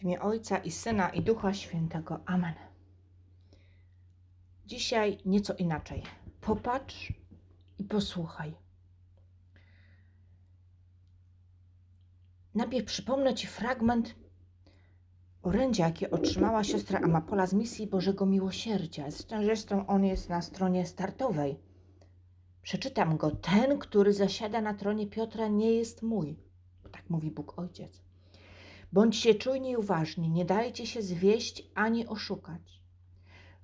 W imię Ojca i Syna i Ducha Świętego. Amen. Dzisiaj nieco inaczej. Popatrz i posłuchaj. Najpierw przypomnę Ci fragment orędzia, jakie otrzymała siostra Amapola z misji Bożego Miłosierdzia. Zresztą on jest na stronie startowej. Przeczytam go. Ten, który zasiada na tronie Piotra, nie jest mój. Tak mówi Bóg Ojciec. Bądźcie czujni i uważni, nie dajcie się zwieść ani oszukać.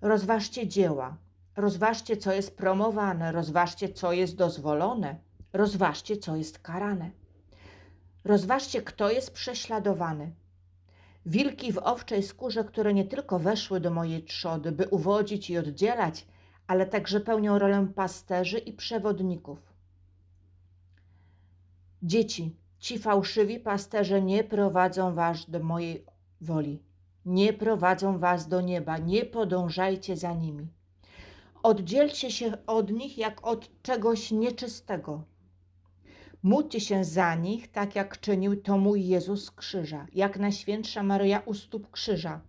Rozważcie dzieła, rozważcie, co jest promowane, rozważcie, co jest dozwolone, rozważcie, co jest karane. Rozważcie, kto jest prześladowany. Wilki w owczej skórze, które nie tylko weszły do mojej trzody, by uwodzić i oddzielać, ale także pełnią rolę pasterzy i przewodników. Dzieci, ci fałszywi pasterze nie prowadzą was do mojej woli, nie prowadzą was do nieba, nie podążajcie za nimi. Oddzielcie się od nich jak od czegoś nieczystego. Módlcie się za nich, tak jak czynił to mój Jezus krzyża, jak Najświętsza Maryja u stóp krzyża.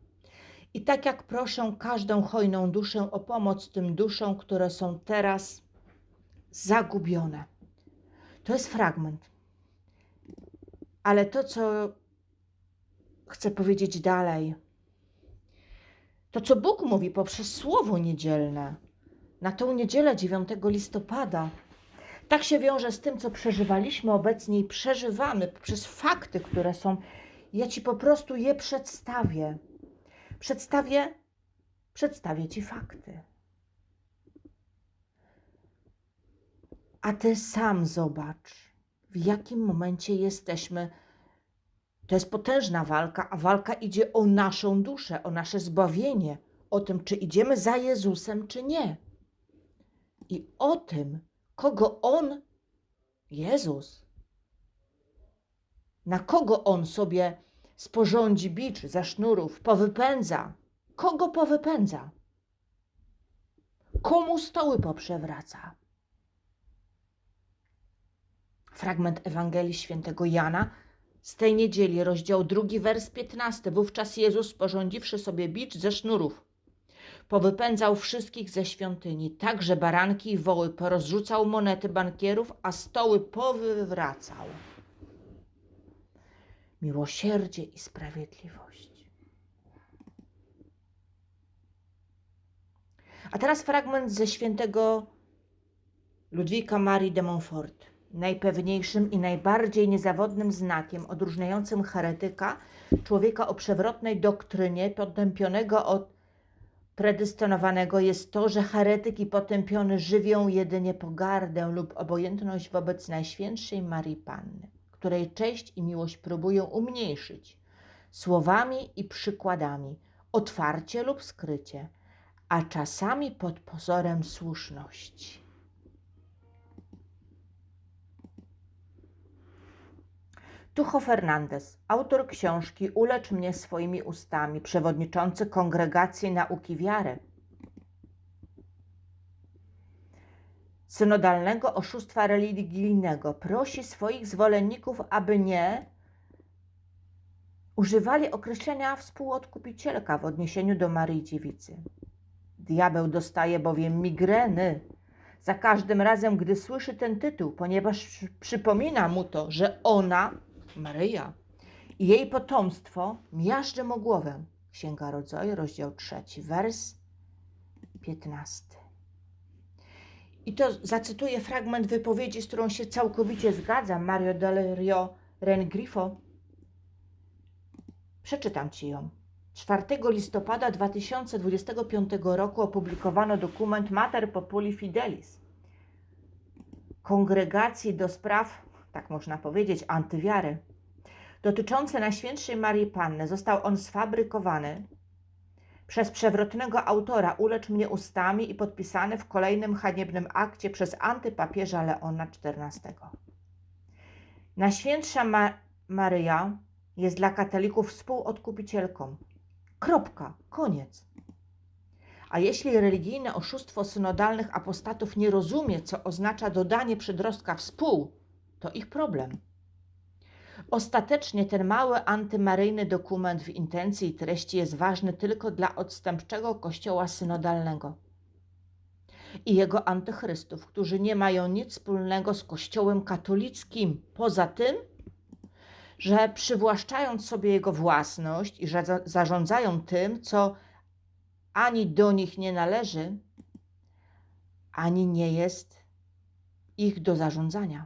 I tak jak proszę każdą hojną duszę o pomoc tym duszom, które są teraz zagubione. To jest fragment. Ale to, co chcę powiedzieć dalej, to co Bóg mówi poprzez słowo niedzielne, na tą niedzielę 9 listopada, tak się wiąże z tym, co przeżywaliśmy obecnie i przeżywamy przez fakty, które są. Ja ci po prostu je przedstawię. Przedstawię, przedstawię ci fakty. A ty sam zobacz, w jakim momencie jesteśmy. To jest potężna walka, a walka idzie o naszą duszę, o nasze zbawienie, o tym, czy idziemy za Jezusem, czy nie. I o tym, kogo On, Jezus, na kogo On sobie sporządzi bicz za sznurów, powypędza. Kogo powypędza? Komu stoły poprzewraca? Fragment Ewangelii Świętego Jana z tej niedzieli, rozdział drugi, wers 15. Wówczas Jezus, sporządziwszy sobie bicz ze sznurów, powypędzał wszystkich ze świątyni, także baranki i woły, porozrzucał monety bankierów, a stoły powywracał. Miłosierdzie i sprawiedliwość. A teraz fragment ze świętego Ludwika Marii de Montfort. Najpewniejszym i najbardziej niezawodnym znakiem odróżniającym heretyka, człowieka o przewrotnej doktrynie, potępionego od predystynowanego jest to, że heretyk i potępiony żywią jedynie pogardę lub obojętność wobec Najświętszej Marii Panny, której cześć i miłość próbują umniejszyć słowami i przykładami, otwarcie lub skrycie, a czasami pod pozorem słuszności. Tucho Fernandez, autor książki Ulecz mnie swoimi ustami, przewodniczący Kongregacji Nauki Wiary, synodalnego oszustwa religijnego, prosi swoich zwolenników, aby nie używali określenia współodkupicielka w odniesieniu do Maryi Dziewicy. Diabeł dostaje bowiem migreny za każdym razem, gdy słyszy ten tytuł, ponieważ przypomina mu to, że ona Maryja i jej potomstwo miażdżę mu głowę. Księga Rodzaju, rozdział 3, wers 15. I to zacytuję fragment wypowiedzi, z którą się całkowicie zgadzam, Mario del Rio Rengrifo. Przeczytam Ci ją. 4 listopada 2025 roku opublikowano dokument Mater Populi Fidelis, Kongregacji do spraw tak można powiedzieć, antywiary, dotyczące Najświętszej Marii Panny. Został on sfabrykowany przez przewrotnego autora Ulecz mnie ustami i podpisany w kolejnym haniebnym akcie przez antypapieża Leona XIV. Najświętsza Ma Maryja jest dla katolików współodkupicielką. Kropka, koniec. A jeśli religijne oszustwo synodalnych apostatów nie rozumie, co oznacza dodanie przedrostka współ, to ich problem. Ostatecznie ten mały antymaryjny dokument w intencji i treści jest ważny tylko dla odstępczego kościoła synodalnego i jego antychrystów, którzy nie mają nic wspólnego z kościołem katolickim, poza tym, że przywłaszczając sobie jego własność i za- zarządzają tym, co ani do nich nie należy, ani nie jest ich do zarządzania.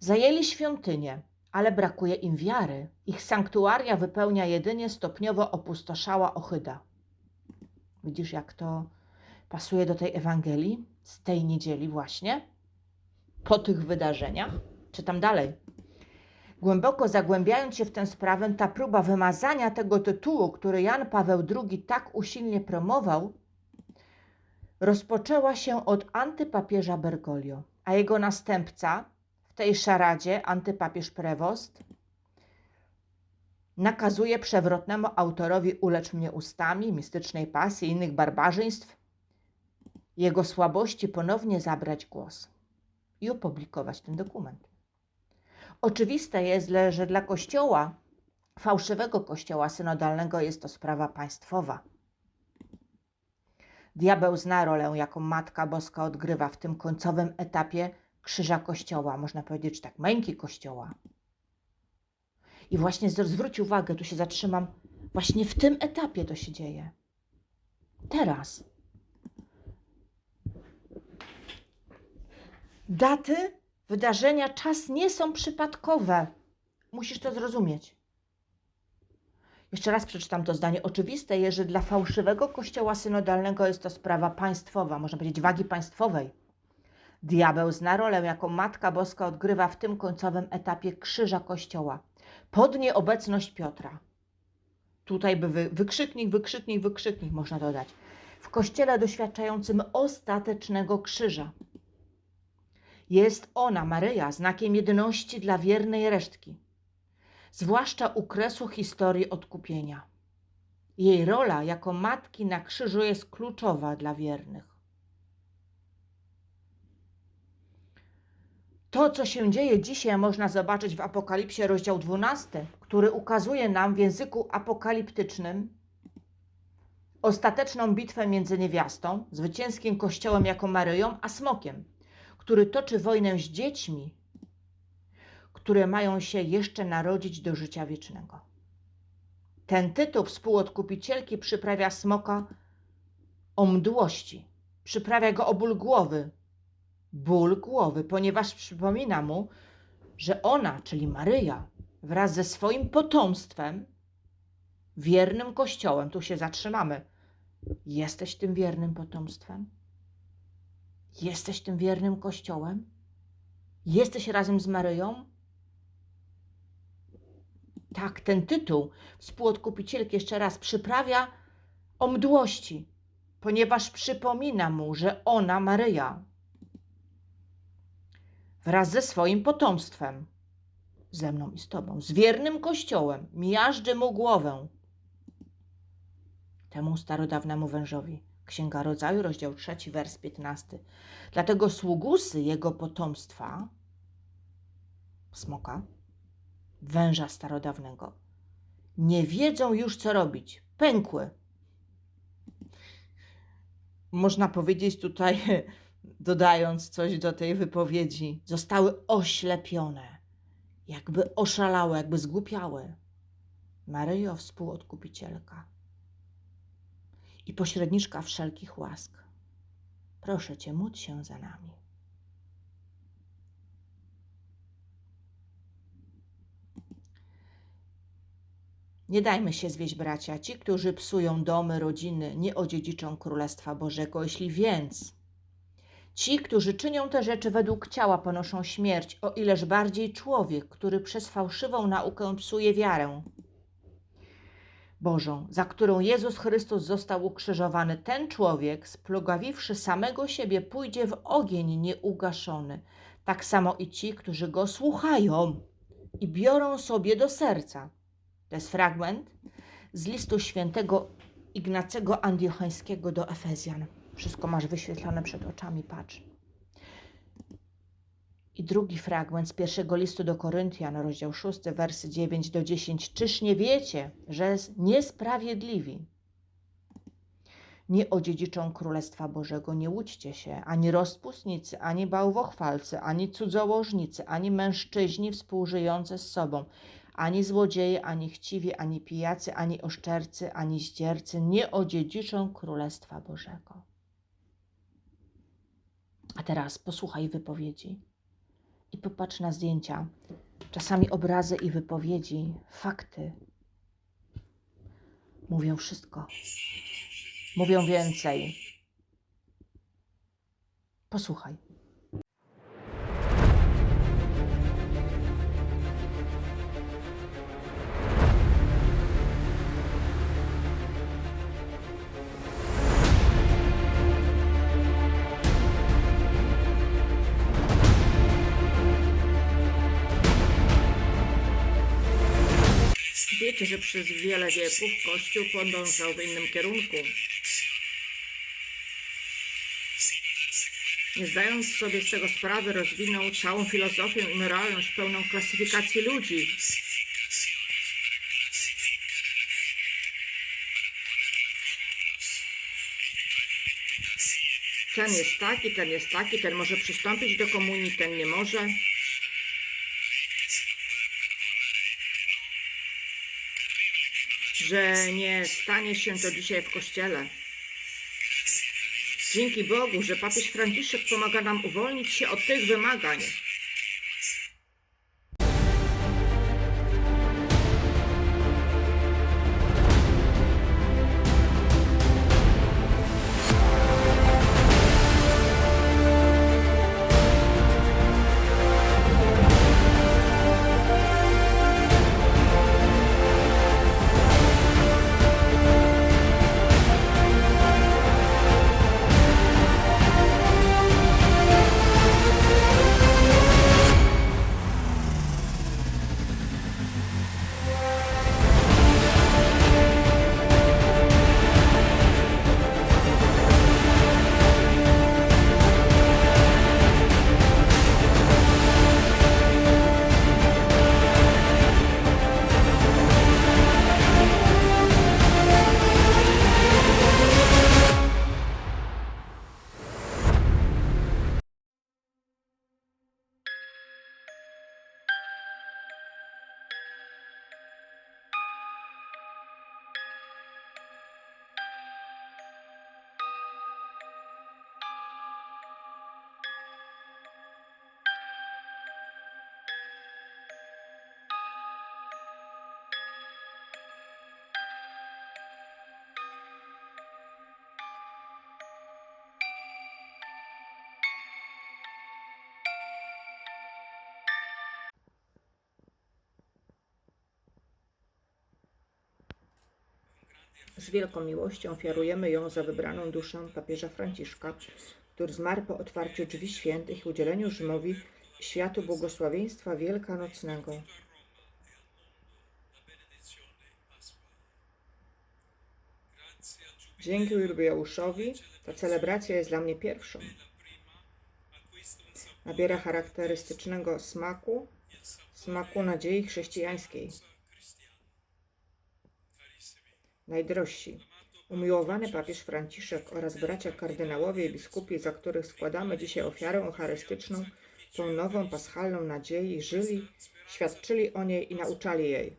Zajęli świątynię, ale brakuje im wiary. Ich sanktuaria wypełnia jedynie stopniowo opustoszała ochyda. Widzisz, jak to pasuje do tej Ewangelii z tej niedzieli, właśnie po tych wydarzeniach? Czytam dalej. Głęboko zagłębiając się w tę sprawę, ta próba wymazania tego tytułu, który Jan Paweł II tak usilnie promował, rozpoczęła się od antypapieża Bergoglio, a jego następca tej szaradzie, antypapież Prewost, nakazuje przewrotnemu autorowi ulecz mnie ustami, mistycznej pasji i innych barbarzyństw, jego słabości ponownie zabrać głos i opublikować ten dokument. Oczywiste jest, że dla Kościoła, fałszywego Kościoła synodalnego, jest to sprawa państwowa. Diabeł zna rolę, jaką Matka Boska odgrywa w tym końcowym etapie krzyża Kościoła, można powiedzieć, tak, męki Kościoła. I właśnie zwróć uwagę, tu się zatrzymam, właśnie w tym etapie to się dzieje. Teraz. Daty, wydarzenia, czas nie są przypadkowe. Musisz to zrozumieć. Jeszcze raz przeczytam to zdanie. Oczywiste jest, że dla fałszywego kościoła synodalnego jest to sprawa państwowa, można powiedzieć wagi państwowej. Diabeł zna rolę, jaką Matka Boska odgrywa w tym końcowym etapie krzyża Kościoła. Pod nieobecność Piotra. Tutaj by wy, wykrzyknik, wykrzyknik, wykrzyknik można dodać. W Kościele doświadczającym ostatecznego krzyża. Jest ona, Maryja, znakiem jedności dla wiernej resztki, zwłaszcza u kresu historii odkupienia. Jej rola jako matki na krzyżu jest kluczowa dla wiernych. To, co się dzieje dzisiaj, można zobaczyć w Apokalipsie, rozdział 12, który ukazuje nam w języku apokaliptycznym ostateczną bitwę między niewiastą, zwycięskim kościołem jako Maryją, a smokiem, który toczy wojnę z dziećmi, które mają się jeszcze narodzić do życia wiecznego. Ten tytuł współodkupicielki przyprawia smoka o mdłości, przyprawia go o ból głowy, ból głowy, ponieważ przypomina mu, że ona, czyli Maryja, wraz ze swoim potomstwem, wiernym kościołem, tu się zatrzymamy, jesteś tym wiernym potomstwem? Jesteś tym wiernym kościołem? Jesteś razem z Maryją? Tak, ten tytuł współodkupicielki jeszcze raz przyprawia o mdłości, ponieważ przypomina mu, że ona, Maryja, wraz ze swoim potomstwem, ze mną i z tobą, z wiernym kościołem, miażdży mu głowę. Temu starodawnemu wężowi. Księga Rodzaju, rozdział 3, wers 15. Dlatego sługusy jego potomstwa, smoka, węża starodawnego, nie wiedzą już, co robić. Pękły. Można powiedzieć tutaj, dodając coś do tej wypowiedzi, zostały oślepione, jakby oszalałe, jakby zgłupiałe. Maryjo, współodkupicielka i pośredniczka wszelkich łask. Proszę Cię, módl się za nami. Nie dajmy się zwieść, bracia. Ci, którzy psują domy, rodziny, nie odziedziczą Królestwa Bożego. Jeśli więc ci, którzy czynią te rzeczy według ciała, ponoszą śmierć, o ileż bardziej człowiek, który przez fałszywą naukę psuje wiarę Bożą, za którą Jezus Chrystus został ukrzyżowany, ten człowiek, splugawiwszy samego siebie, pójdzie w ogień nieugaszony. Tak samo i ci, którzy go słuchają i biorą sobie do serca. To jest fragment z listu świętego Ignacego Antiocheńskiego do Efezjan. Wszystko masz wyświetlone przed oczami, patrz. I drugi fragment z pierwszego listu do Koryntian, rozdział 6, wersy 9 do 10. Czyż nie wiecie, że niesprawiedliwi nie odziedziczą Królestwa Bożego? Nie łudźcie się, ani rozpustnicy, ani bałwochwalcy, ani cudzołożnicy, ani mężczyźni współżyjący z sobą, ani złodzieje, ani chciwi, ani pijacy, ani oszczercy, ani zdziercy nie odziedziczą Królestwa Bożego. A teraz posłuchaj wypowiedzi i popatrz na zdjęcia. Czasami obrazy i wypowiedzi, fakty mówią wszystko. Mówią więcej. Posłuchaj. Że przez wiele wieków Kościół podążał w innym kierunku. Nie zdając sobie z tego sprawy, rozwinął całą filozofię i moralność pełną klasyfikacji ludzi. Ten jest taki, ten jest taki, ten może przystąpić do komunii, ten nie może. Że nie stanie się to dzisiaj w kościele. Dzięki Bogu, że papież Franciszek pomaga nam uwolnić się od tych wymagań. Z wielką miłością ofiarujemy ją za wybraną duszę papieża Franciszka, który zmarł po otwarciu drzwi świętych i udzieleniu Rzymowi światu błogosławieństwa wielkanocnego. Dzięki jubileuszowi ta celebracja jest dla mnie pierwszą. Nabiera charakterystycznego smaku, smaku nadziei chrześcijańskiej. Najdrożsi, umiłowany papież Franciszek oraz bracia kardynałowie i biskupi, za których składamy dzisiaj ofiarę eucharystyczną, tą nową paschalną nadziei, żyli, świadczyli o niej i nauczali jej.